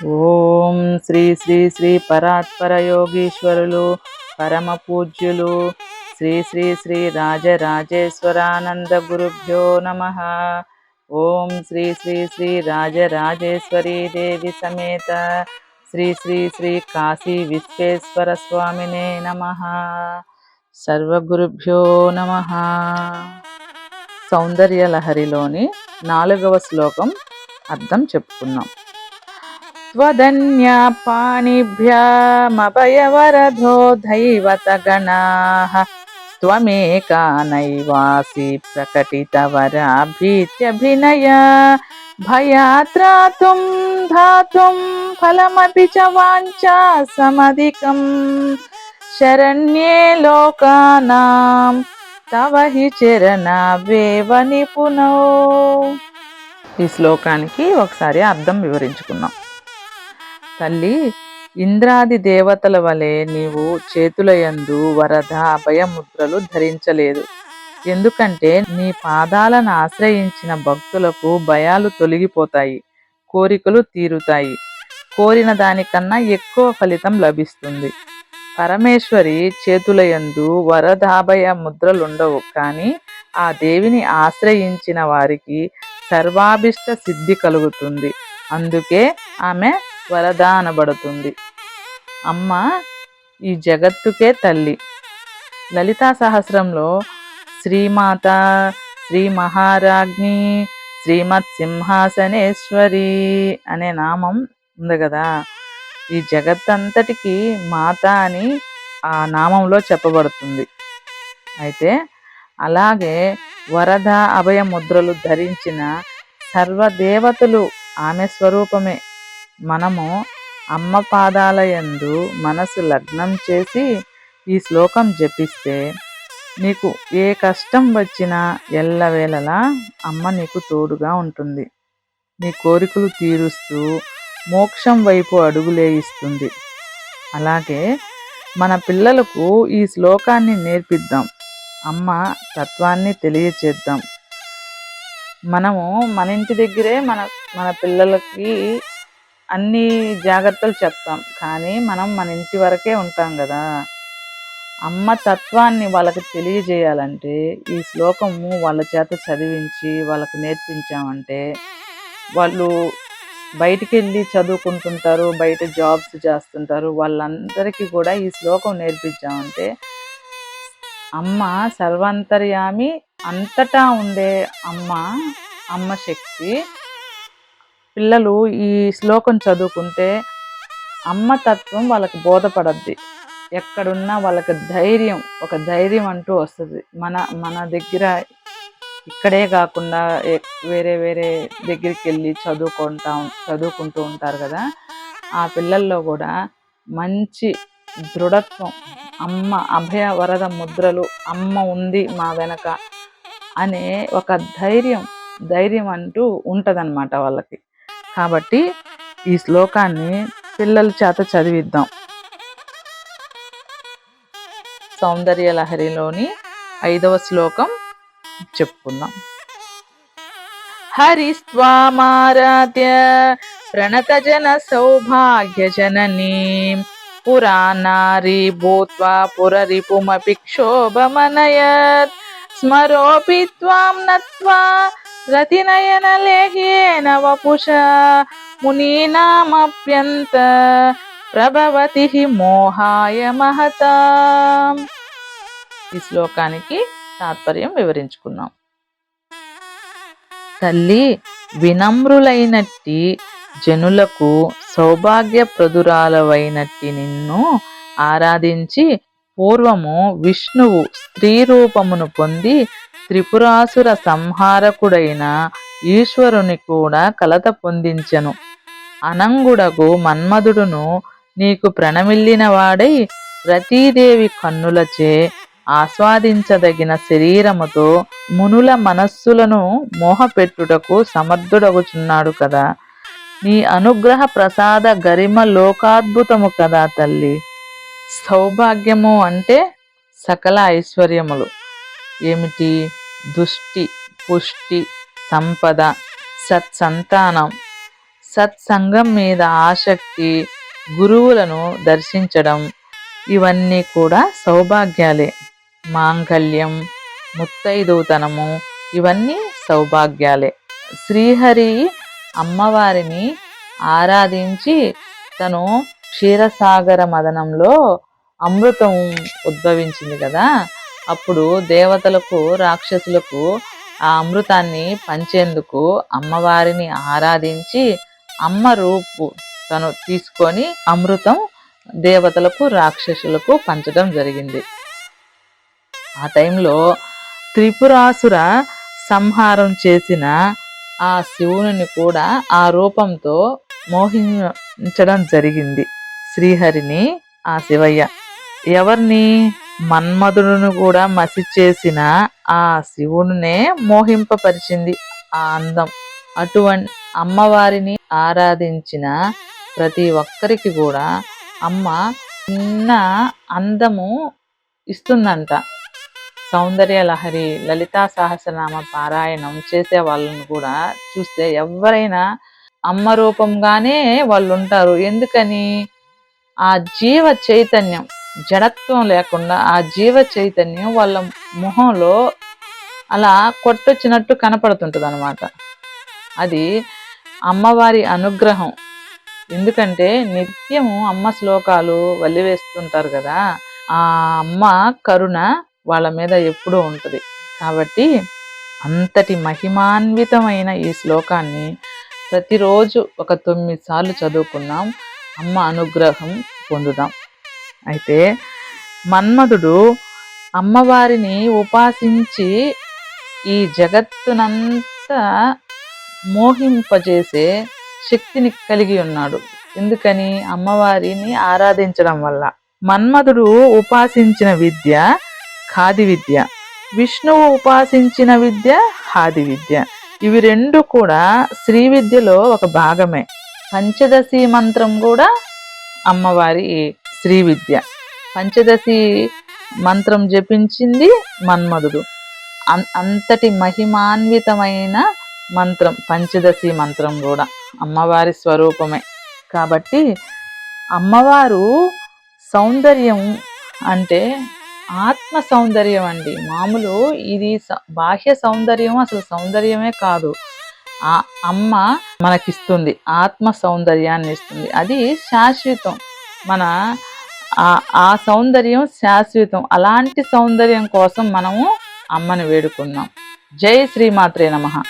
ఓం శ్రీ శ్రీ శ్రీ పరాత్పర యోగీశ్వరులు పరమ పూజ్యులు శ్రీ శ్రీ శ్రీ రాజరాజేశ్వరానంద గురుభ్యో నమ. ఓం శ్రీ శ్రీ శ్రీ రాజరాజేశ్వరీ దేవి సమేత శ్రీ శ్రీ శ్రీ కాశీ విశ్వేశ్వర స్వామినే నమ. సర్వగురుభ్యో నమ. సౌందర్య లహరిలోని నాలుగవ శ్లోకం అర్థం చెప్పుకున్నాం. त्वदन्यापाणिभ्यामभयवरधो दैवतगणाः त्वमेका नैवासि प्रकटितवराभीत्यभिनय भयात्रातुं धातुं फलमपि च वाञ्छा समधिकम् శరణ్యే లోకానాం తవ హి చరణావేవ నిపుణో ఈ శ్లోకానికి ఒకసారి అర్థం వివరించుకుందాం తల్లి ఇంద్రాది దేవతల వలె నీవు చేతులయందు వరద అభయముద్రలు ధరించలేదు. ఎందుకంటే నీ పాదాలను ఆశ్రయించిన భక్తులకు భయాలు తొలగిపోతాయి కోరికలు తీరుతాయి. కోరిన దానికన్నా ఎక్కువ ఫలితం లభిస్తుంది. పరమేశ్వరి చేతులయందు వరదాభయ ముద్రలుండవు కానీ ఆ దేవిని ఆశ్రయించిన వారికి సర్వాభిష్ట సిద్ధి కలుగుతుంది. అందుకే ఆమె వరద అనబడుతుంది అమ్మ ఈ జగత్తుకే తల్లి. లలితా సహస్రంలో శ్రీమాత శ్రీ మహారాజ్ఞి శ్రీమత్ సింహాసనేశ్వరి అనే నామం ఉంది కదా. ఈ జగత్తంతటికి మాత అని ఆ నామంలో చెప్పబడుతుంది. అయితే అలాగే వరద అభయ ముద్రలు ధరించిన సర్వదేవతలు ఆమె స్వరూపమే. మనము అమ్మ పాదాలయందు మనసు లగ్నం చేసి ఈ శ్లోకం జపిస్తే నీకు ఏ కష్టం వచ్చినా ఎల్లవేళలా అమ్మ నీకు తోడుగా ఉంటుంది. నీ కోరికలు తీరుస్తూ మోక్షం వైపు అడుగులేయిస్తుంది అలాగే మన పిల్లలకు ఈ శ్లోకాన్ని నేర్పిద్దాం. అమ్మ తత్వాన్ని తెలియచేద్దాం. మనము మన ఇంటి దగ్గరే మన మన పిల్లలకి అన్ని జాగ్రత్తలు చెప్తాం. కానీ మనం మన ఇంటి వరకే ఉంటాం కదా. అమ్మ తత్వాన్ని వాళ్ళకి తెలియజేయాలంటే ఈ శ్లోకము వాళ్ళ చేత చదివించి వాళ్ళకి నేర్పించామంటే వాళ్ళు బయటికి వెళ్ళి చదువుకుంటుంటారు బయట జాబ్స్ చేస్తుంటారు. వాళ్ళందరికీ కూడా ఈ శ్లోకం నేర్పించామంటే అమ్మ సర్వాంతర్యామి అంతటా ఉండే అమ్మ అమ్మ శక్తి పిల్లలు ఈ శ్లోకం చదువుకుంటే అమ్మ తత్వం వాళ్ళకి బోధపడద్ది. ఎక్కడున్నా వాళ్ళకి ధైర్యం ఒక ధైర్యం అంటూ వస్తుంది. మన మన దగ్గర ఇక్కడే కాకుండా వేరే వేరే దగ్గరికి వెళ్ళి చదువుకుంటా చదువుకుంటూ ఉంటారు కదా. ఆ పిల్లల్లో కూడా మంచి దృఢత్వం అమ్మ అభయ వరద ముద్రలు అమ్మ ఉంది మా వెనక అనే ఒక ధైర్యం ధైర్యం అంటూ ఉంటుందన్నమాట వాళ్ళకి. కాబట్టి ఈ శ్లోకాన్ని పిల్లల చేత చదివిద్దాం. సౌందర్య లహరిలోని ఐదవ శ్లోకం చెప్పుకుందాం. హరిస్వామారాధ్య ప్రణతజన సౌభాగ్య జననీ పురాణారీ భూత్వా పురరిపుమపి క్షోభమనయత్ స్మరోపి త్వాం నత్వా రతినయన రతినయనలేహేన వపుష మునీనామప్యంత ప్రభవతి మోహాయ మహత ఈ శ్లోకానికి తాత్పర్యం వివరించుకున్నాం తల్లి వినమ్రులైనట్టి జనులకు సౌభాగ్యప్రదురాలవైనట్టి నిన్ను ఆరాధించి పూర్వము విష్ణువు స్త్రీ రూపమును పొంది త్రిపురాసుర సంహారకుడైన ఈశ్వరుని కూడా కలత పొందించెను. అనంగుడకు మన్మధుడును నీకు ప్రణమిల్లినవాడై ప్రతీదేవి రతీదేవి కన్నులచే ఆస్వాదించదగిన శరీరముతో మునుల మనస్సులను మోహపెట్టుటకు సమర్థుడగుచున్నాడు కదా. నీ అనుగ్రహ ప్రసాద గరిమ లోకాద్భుతము కదా తల్లి. సౌభాగ్యము అంటే సకల ఐశ్వర్యములు. ఏమిటి? దుష్టి పుష్టి సంపద సత్సంతానం. సత్సంగం మీద ఆసక్తి గురువులను దర్శించడం ఇవన్నీ కూడా సౌభాగ్యాలే. మాంగళ్యం ముత్తైదుతనము ఇవన్నీ సౌభాగ్యాలే. శ్రీహరి అమ్మవారిని ఆరాధించి తను క్షీరసాగర మదనంలో అమృతం ఉద్భవించింది కదా. అప్పుడు దేవతలకు రాక్షసులకు ఆ అమృతాన్ని పంచేందుకు అమ్మవారిని ఆరాధించి అమ్మ రూపు తను తీసుకొని అమృతం దేవతలకు రాక్షసులకు పంచడం జరిగింది. ఆ టైంలో త్రిపురాసుర సంహారం చేసిన ఆ శివుని కూడా ఆ రూపంతో మోహించడం జరిగింది. శ్రీహరిని ఆ శివయ్య. ఎవరిని? మన్మధుడును కూడా మసి చేసిన ఆ శివుడినే మోహింపపరిచింది ఆ అందం. అటువంటి అమ్మవారిని ఆరాధించిన ప్రతి ఒక్కరికి కూడా అమ్మ చిన్న అందము ఇస్తుందంట. సౌందర్య లహరి లలితా సహస్రనామ పారాయణం చేసే వాళ్ళని కూడా చూస్తే ఎవరైనా అమ్మ రూపంగానే వాళ్ళు ఉంటారు ఎందుకని? ఆ జీవ చైతన్యం జడత్వం లేకుండా ఆ జీవ చైతన్యం వాళ్ళ మొహంలో అలా కొట్టొచ్చినట్టు కనపడుతుంటుంది అనమాట అది అమ్మవారి అనుగ్రహం. ఎందుకంటే నిత్యము అమ్మ శ్లోకాలు వల్లివేస్తుంటారు కదా ఆ అమ్మ కరుణ వాళ్ళ మీద ఎప్పుడూ ఉంటుంది. కాబట్టి అంతటి మహిమాన్వితమైన ఈ శ్లోకాన్ని ప్రతిరోజు ఒక తొమ్మిది సార్లు చదువుకున్నాం. అమ్మ అనుగ్రహం పొందుదాం. అయితే మన్మధుడు అమ్మవారిని ఉపాసించి ఈ జగత్తునంతా మోహింపజేసే శక్తిని కలిగి ఉన్నాడు. ఎందుకని? అమ్మవారిని ఆరాధించడం వల్ల. మన్మధుడు ఉపాసించిన విద్య ఖాది విద్య. విష్ణువు ఉపాసించిన విద్య హాది విద్య. ఇవి రెండు కూడా శ్రీ విద్యలో ఒక భాగమే. పంచదశి మంత్రం కూడా అమ్మవారి శ్రీ విద్య. పంచదశి మంత్రం జపించింది మన్మధుడు. అంతటి మహిమాన్వితమైన మంత్రం పంచదశి మంత్రం కూడా అమ్మవారి స్వరూపమే. కాబట్టి అమ్మవారు సౌందర్యం అంటే ఆత్మ సౌందర్యం అండి. మామూలు ఇది బాహ్య సౌందర్యం అసలు సౌందర్యమే కాదు. ఆ అమ్మ మనకిస్తుంది ఆత్మ సౌందర్యాన్ని ఇస్తుంది అది శాశ్వతం. మన ఆ సౌందర్యం శాశ్వతం. అలాంటి సౌందర్యం కోసం మనము అమ్మని వేడుకున్నాం. జై శ్రీమాత్రే నమ.